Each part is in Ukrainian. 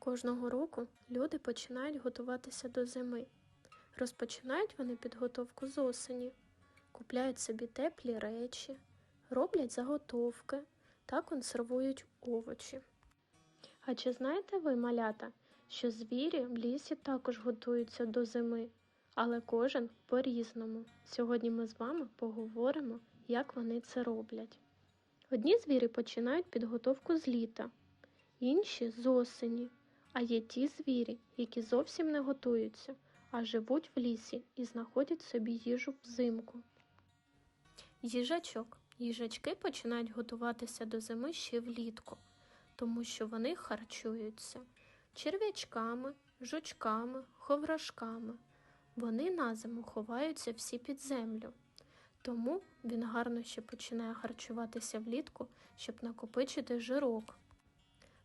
Кожного року люди починають готуватися до зими. Розпочинають вони підготовку з осені, купляють собі теплі речі, роблять заготовки та консервують овочі. А чи знаєте ви, малята, що звірі в лісі також готуються до зими, але кожен по-різному. Сьогодні ми з вами поговоримо, як вони це роблять. Одні звірі починають підготовку з літа, інші з осені, а є ті звірі, які зовсім не готуються, а живуть в лісі і знаходять собі їжу взимку. Їжачок. Їжачки починають готуватися до зими ще влітку, тому що вони харчуються черв'ячками, жучками, ховрашками. Вони на зиму ховаються всі під землю. Тому він гарно ще починає харчуватися влітку, щоб накопичити жирок.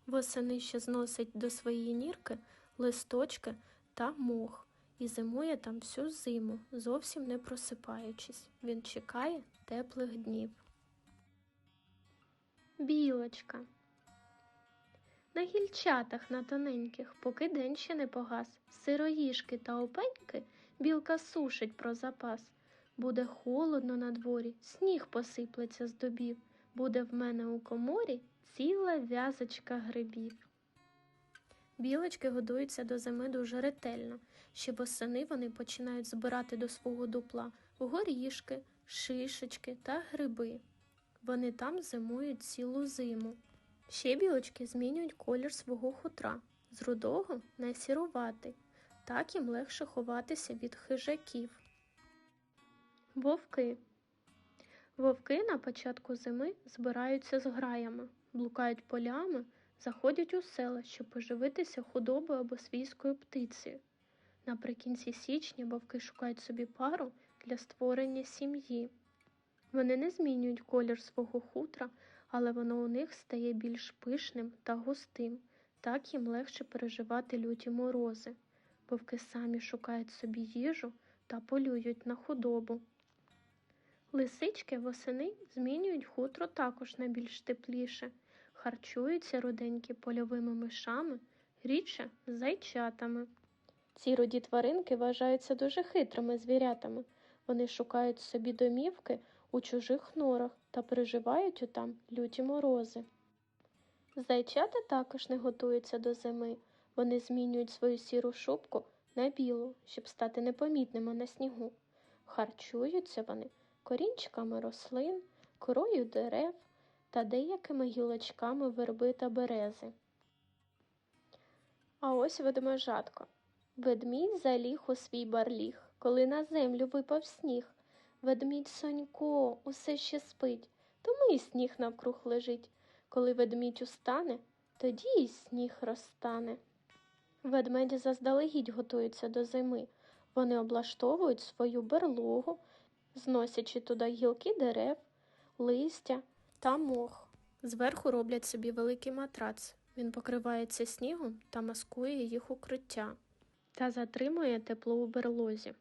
Восени ще зносить до своєї нірки листочки та мох і зимує там всю зиму, зовсім не просипаючись. Він чекає теплих днів. Білочка. На гільчатах на тоненьких, поки день ще не погас, сироїшки та опеньки білка сушить про запас. Буде холодно на дворі, сніг посиплеться з добів, буде в мене у коморі ціла в'язочка грибів. Білочки годуються до зими дуже ретельно. Ще восени вони починають збирати до свого дупла горішки, шишечки та гриби. Вони там зимують цілу зиму. Ще білочки змінюють колір свого хутра з рудого на сіруватий. Так їм легше ховатися від хижаків. Вовки. Вовки на початку зими збираються з граями, блукають полями, заходять у села, щоб поживитися худобою або свійською птицею. Наприкінці січня вовки шукають собі пару для створення сім'ї. Вони не змінюють колір свого хутра, але воно у них стає більш пишним та густим, так їм легше переживати люті морози. Вовки самі шукають собі їжу та полюють на худобу. Лисички восени змінюють хутро також на більш тепліше, харчуються руденькі польовими мишами, рідше зайчатами. Ці роді тваринки вважаються дуже хитрими звірятами. Вони шукають собі домівки у чужих норах та переживають отам люті морози. Зайчата також не готуються до зими. Вони змінюють свою сіру шубку на білу, щоб стати непомітними на снігу. Харчуються вони корінчиками рослин, корою дерев та деякими гілочками верби та берези. А ось ведмежатко. Ведмідь заліг у свій барліг, коли на землю випав сніг. Ведмідь Сонько усе ще спить, тому і сніг навкруг лежить. Коли ведмідь устане, тоді і сніг розтане. Ведмеді заздалегідь готуються до зими. Вони облаштовують свою берлогу, зносячи туди гілки дерев, листя та мох. Зверху роблять собі великий матрац. Він покривається снігом та маскує їх укриття та затримує тепло у берлозі.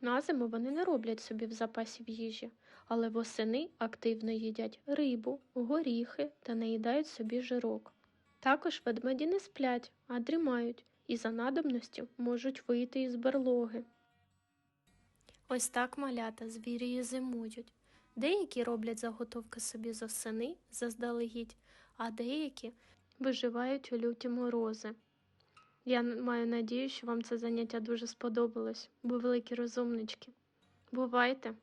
На зиму вони не роблять собі в запасі в їжі, але восени активно їдять рибу, горіхи та наїдають собі жирок. Також ведмеді не сплять, а дрімають і за надобності можуть вийти із берлоги. Ось так малята звірі зимують. Деякі роблять заготовки собі з осени заздалегідь, а деякі виживають у люті морози. Я маю надію, що вам це заняття дуже сподобалось, бо великі розумнички. Бувайте!